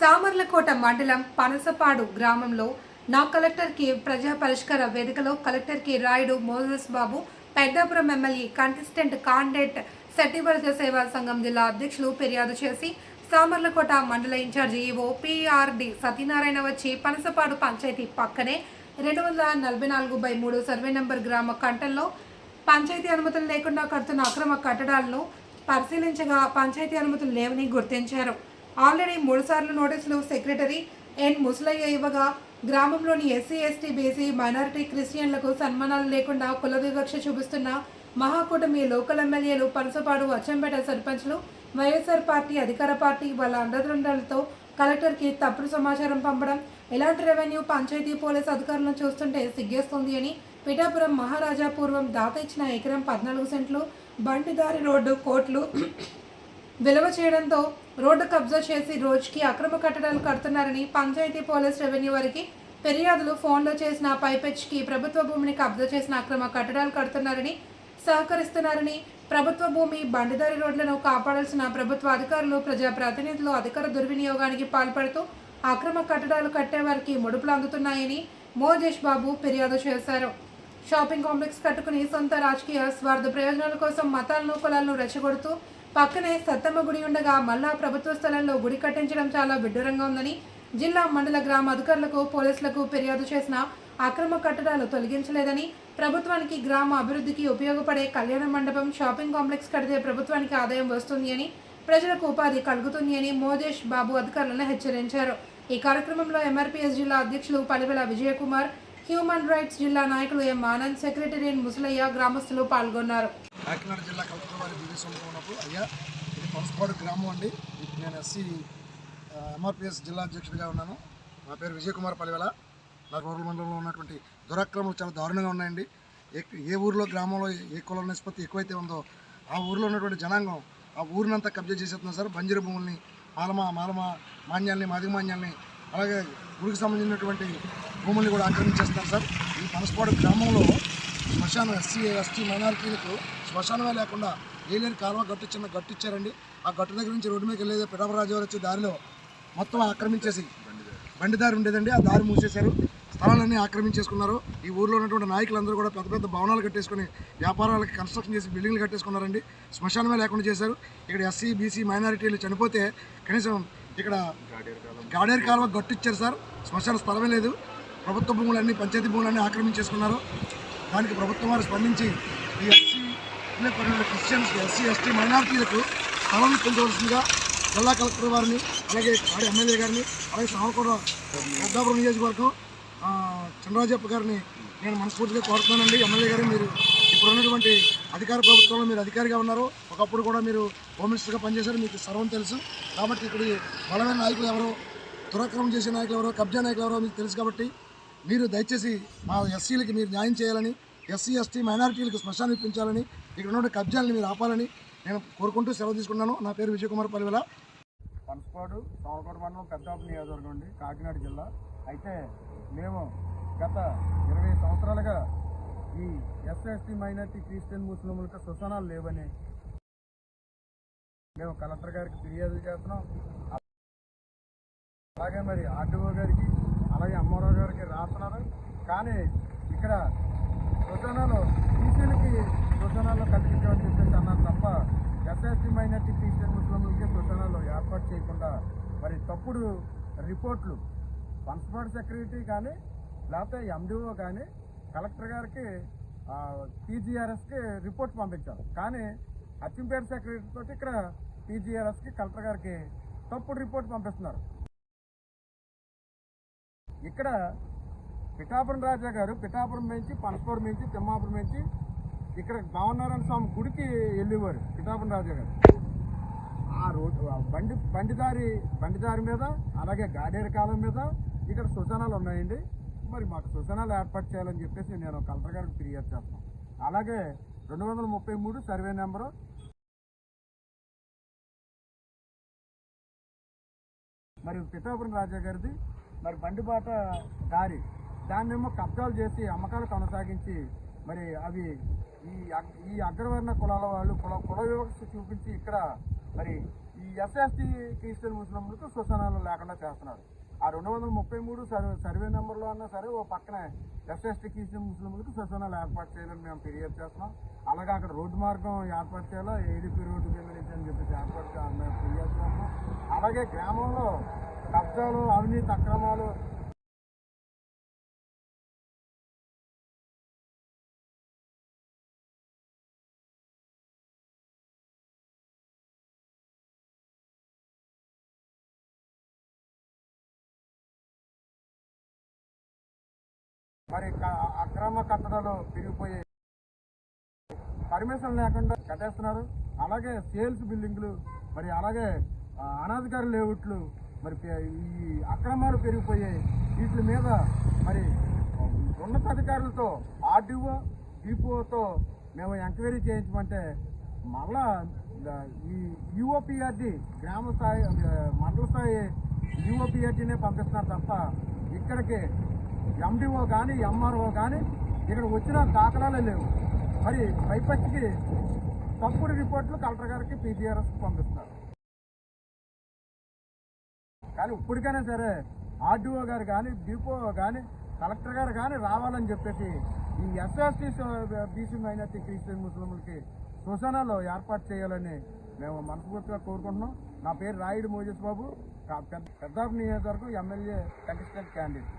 సామర్లకోట మండలం పనసపాడు గ్రామంలో నా కలెక్టర్కి ప్రజా పరిష్కార వేదికలో కలెక్టర్కి Rayudu Moses Babu Peddapuram MLA contestant candidate సెట్టివరద సేవా సంఘం జిల్లా అధ్యక్షులు ఫిర్యాదు చేసి సామర్లకోట మండల ఇన్ఛార్జి ఈవో పిఆర్డి సత్యనారాయణ వచ్చి పనసపాడు పంచాయతీ పక్కనే రెండు వందల నలభై నాలుగు బై మూడు సర్వే నెంబర్ గ్రామ కంటల్లో పంచాయతీ అనుమతులు లేకుండా కడుతున్న అక్రమ కట్టడాలను పరిశీలించగా పంచాయతీ అనుమతులు లేవని గుర్తించారు. ఆల్రెడీ మూడుసార్లు నోటీసులు సెక్రటరీ ఎన్ ముసలయ్య ఇవ్వగా గ్రామంలోని ఎస్సీ ఎస్టీ బీసీ మైనారిటీ క్రిస్టియన్లకు సన్మానాలు లేకుండా కుల వివక్ష చూపిస్తున్న మహాకూటమి లోకల్ ఎమ్మెల్యేలు పనసపాడు అచ్చంపేట సర్పంచ్లు వైఎస్ఆర్ పార్టీ అధికార పార్టీ వాళ్ళ అండదండలతో కలెక్టర్కి తప్పుడు సమాచారం పంపడం ఎలాంటి రెవెన్యూ పంచాయతీ పోలీస్ అధికారులను చూస్తుంటే సిగ్గేస్తుంది అని పిఠాపురం మహారాజా పూర్వం దాత ఇచ్చిన ఎకరం పద్నాలుగు సెంట్లు బండిదారి రోడ్డు కోట్లు విలువ చేయడంతో రోడ్డు కబ్జా చేసి రోజుకి అక్రమ కట్టడాలు కడుతున్నారని పంచాయతీ పోలీస్ రెవెన్యూ వారికి ఫిర్యాదులు ఫోన్లో చేసిన పైపెచ్కి ప్రభుత్వ భూమిని కబ్జా చేసిన అక్రమ కట్టడాలు కడుతున్నారని సహకరిస్తున్నారని ప్రభుత్వ భూమి బండిదారి రోడ్లను కాపాడాల్సిన ప్రభుత్వ అధికారులు ప్రజాప్రతినిధులు అధికార దుర్వినియోగానికి పాల్పడుతూ అక్రమ కట్టడాలు కట్టే వారికి ముడుపులు అందుతున్నాయని మోజేష్ బాబు ఫిర్యాదు చేశారు. షాపింగ్ కాంప్లెక్స్ కట్టుకుని సొంత రాజకీయ స్వార్థ ప్రయోజనాల కోసం మతాలను కులాలను రెచ్చగొడుతూ పక్కనే సత్తమ్మ గుడి ఉండగా మళ్ళా ప్రభుత్వ స్థలంలో గుడి కట్టించడం చాలా విడ్డూరంగా ఉందని జిల్లా మండల గ్రామ అధికారులకు పోలీసులకు ఫిర్యాదు చేసిన అక్రమ కట్టడాలు తొలగించలేదని ప్రభుత్వానికి గ్రామ అభివృద్ధికి ఉపయోగపడే కళ్యాణ మండపం షాపింగ్ కాంప్లెక్స్ కడితే ప్రభుత్వానికి ఆదాయం వస్తుంది అని ప్రజలకు ఉపాధి కలుగుతుంది అని మోజేష్ బాబు అధికారులను హెచ్చరించారు. ఈ కార్యక్రమంలో ఎంఆర్పీఎస్ జిల్లా అధ్యక్షులు పలివెల విజయకుమార్ హ్యూమన్ రైట్స్ జిల్లా నాయకులు ఎం ఆనంద్ సెక్రటరీ ముసలయ్య గ్రామస్తులు పాల్గొన్నారు. కాకినాడ జిల్లా కలెక్టర్ వారి దివ్యసంలో ఉన్నప్పుడు అయ్యా ఇది పనసపాడు గ్రామం అండి. నేను ఎస్సీ ఎంఆర్పిఎస్ జిల్లా అధ్యక్షుడిగా ఉన్నాను. నా పేరు విజయకుమార్ పలివెల. నా రూరల్ మండలంలో ఉన్నటువంటి దురాక్రమణలు చాలా దారుణంగా ఉన్నాయండి. ఏ ఊరిలో గ్రామంలో ఏ కుల నిష్పత్తి ఎక్కువైతే ఉందో ఆ ఊరిలో ఉన్నటువంటి జనాంగం ఆ ఊరినంతా కబ్జా చేసేస్తున్నారు సార్. బంజరు భూముల్ని మాలమ మాలమ మాన్యాల్ని మాదిగ మాన్యాల్ని అలాగే ఊరికి సంబంధించినటువంటి భూముల్ని కూడా ఆక్రమించేస్తున్నారు సార్. ఈ పనసపాడు గ్రామంలో శ్మశానం ఎస్సీ ఎస్టీ మైనారిటీలకు శ్మశానమే లేకుండా ఏలేని కాలువ గట్టు చిన్న గట్టు ఇచ్చారండి. ఆ గట్టు దగ్గర నుంచి రోడ్డు మీద వెళ్ళేది పిఠాపరాజు గారు వచ్చే దారిలో మొత్తం ఆక్రమించేసి బండి దారి ఉండేదండి. ఆ దారి మూసేశారు. స్థలాలన్నీ ఆక్రమించేసుకున్నారు. ఈ ఊర్లో ఉన్నటువంటి నాయకులందరూ కూడా పెద్ద పెద్ద భవనాలు కట్టేసుకుని వ్యాపారాలకి కన్స్ట్రక్షన్ చేసి బిల్డింగ్లు కట్టేసుకున్నారండి. శ్మశానమే లేకుండా చేశారు. ఇక్కడ ఎస్సీ బీసీ మైనారిటీలు చనిపోతే కనీసం ఇక్కడ గాడేరు కాలువ గట్టిచ్చారు సార్. శ్మశాన స్థలమే లేదు. ప్రభుత్వ భూములన్నీ పంచాయతీ భూములన్నీ ఆక్రమించేసుకున్నారు. దానికి ప్రభుత్వం వారు స్పందించి ఈ ఎస్సీ క్రిస్టియన్స్ ఎస్సీ ఎస్టీ మైనార్టీలకు స్థలం పొందవలసిందిగా జిల్లా కలెక్టర్ వారిని అలాగే ఆడి ఎమ్మెల్యే గారిని అలాగే సామకూడ పెద్దాపురం నియోజకవర్గం ఆ, చంద్రరాజప్ప గారిని నేను మనస్ఫూర్తిగా కోరుతున్నానండి. ఎమ్మెల్యే గారు మీరు ఇప్పుడు ఉన్నటువంటి అధికార ప్రభుత్వంలో మీరు అధికారిగా ఉన్నారు. ఒకప్పుడు కూడా మీరు హోమ్ మినిస్టర్గా పనిచేశారు మీకు సర్వం తెలుసు. కాబట్టి ఇక్కడ ఈ బలమైన నాయకులు ఎవరో దురాక్రమం చేసే నాయకులు ఎవరో కబ్జా నాయకులు ఎవరో మీకు తెలుసు కాబట్టి మీరు దయచేసి మా ఎస్సీలకి మీరు న్యాయం చేయాలని ఎస్సీ ఎస్టీ మైనారిటీలకు శ్మశానం ఇప్పించాలని ఇక్కడ ఉన్న కబ్జాలను మీరు ఆపాలని నేను కోరుకుంటూ సెలవు తీసుకున్నాను నా పేరు విజయకుమార్ పల్లివెల పనసపాడు సోమకోట మండలం పెద్దాపు నియోజకవర్గం అండి కాకినాడ జిల్లా. అయితే మేము గత ఇరవై సంవత్సరాలుగా ఈ ఎస్ఎస్టీ మైనార్టీ క్రిస్టియన్ ముస్లింలకు శ్మశానాలు లేవని మేము కలెక్టర్ గారికి ఫిర్యాదు చేస్తున్నాం. అలాగే మరి ఆర్డీఓ గారికి అలాగే అమ్మారావు గారికి రాస్తున్నారు. కానీ ఇక్కడ శ్మశానాలు బీసీలకి శ్మశానాలు కల్పించామని చెప్పేసి అన్నారు తప్ప ఎస్ఎస్టీ మైనార్టీ క్రిస్టియన్ ముస్లింలకి శ్మశానాలు ఏర్పాటు చేయకుండా మరి తప్పుడు రిపోర్ట్లు పన్స్పాట్ సెక్రటరీ కానీ లేకపోతే ఎండిఓ కానీ కలెక్టర్ గారికి టీజీఆర్ఎస్కి రిపోర్ట్ పంపించారు. కానీ అచ్చంపేట సెక్రటరీ తోటి ఇక్కడ టీజీఆర్ఎస్కి కలెక్టర్ గారికి తప్పుడు రిపోర్ట్ పంపిస్తున్నారు. ఇక్కడ పిఠాపురం రాజా గారు పిఠాపురం నుంచి పనసపురం నుంచి తిమ్మాపురం నుంచి ఇక్కడ భావనారాయణ స్వామి గుడికి వెళ్ళేవారు పిఠాపురం రాజా గారు. ఆ రోడ్డు బండి బండిదారి బండిదారి మీద అలాగే గాడేరు కాలం మీద ఇక్కడ సుచనాలు ఉన్నాయండి. మరి మాకు సుచనాలు ఏర్పాటు చేయాలని చెప్పేసి నేను కలెక్టర్ గారికి ఫిర్యాదు చేస్తాను అలాగే రెండు వందల ముప్పై మూడు సర్వే నెంబరు మరి పిఠాపురం రాజా గారిది. మరి బండిబాట దారి దాన్నేమో కబ్జాలు చేసి అమ్మకాలు కొనసాగించి మరి అవి ఈ ఈ అగ్రవర్ణ కులాల వాళ్ళు కుల కుల వివక్ష చూపించి ఇక్కడ మరి ఈ ఎస్ఎస్టీ క్రిస్టియన్ ముస్లింలకు సుసనాలు లేకుండా చేస్తున్నారు. ఆ రెండు వందల ముప్పై మూడు సర్వే సర్వే నెంబర్లో అన్నా సరే ఓ పక్కనే ఎస్ఎస్టీ క్రిస్టియన్ ముస్లింలకు సుసనాలు ఏర్పాటు చేయాలని మేము ఫిర్యాదు చేస్తున్నాం. అలాగే అక్కడ రోడ్డు మార్గం ఏర్పాటు చేయాలో ఏడీపీ రోడ్డు మీద అని చెప్పేసి ఏర్పాటు మేము ఫిర్యాదు చేస్తున్నాం. అలాగే గ్రామంలో కబ్జాలు అవినీతి అక్రమాలు మరి క- అక్రమ కట్టడాలు పెరిగిపోయాయి పర్మిషన్ లేకుండా కట్టేస్తున్నారు. అలాగే సేల్స్ బిల్డింగ్లు మరి అలాగే అనాధికార లేఅవుట్లు మరి ఈ అక్రమాలు పెరిగిపోయాయి వీటి మీద మరి ఉన్నతాధికారులతో ఆర్డీఓ డిపోతో మేము ఎంక్వైరీ చేయించమంటే మళ్ళా ఈ యుఓపిఆర్డి గ్రామ స్థాయి మండల స్థాయి యుఓపిఆర్డీనే పంపిస్తున్నారు తప్ప ఇక్కడికి ఎండిఓ కానీ ఎంఆర్ఓ కానీ ఇక్కడ వచ్చిన దాఖలాలే లేవు. మరి పైపచ్చికి తప్పుడు రిపోర్ట్లు కలెక్టర్ గారికి పీజీఆర్ఎస్ పంపిస్తారు. కానీ ఇప్పటికైనా సరే ఆర్డీఓ గారు కానీ డిపో కానీ కలెక్టర్ గారు కానీ రావాలని చెప్పేసి ఈ ఎస్ఎస్టీ బీసీ మైనార్టీ క్రిస్టియన్ ముస్లింలకి శ్మశానాలు ఏర్పాటు చేయాలని మేము మనస్ఫూర్తిగా కోరుకుంటున్నాం. నా పేరు రాయుడు మోజస్ బాబు పెద్ద నియోజకవర్గం ఎమ్మెల్యే కంటెస్టెంట్ క్యాండిడేట్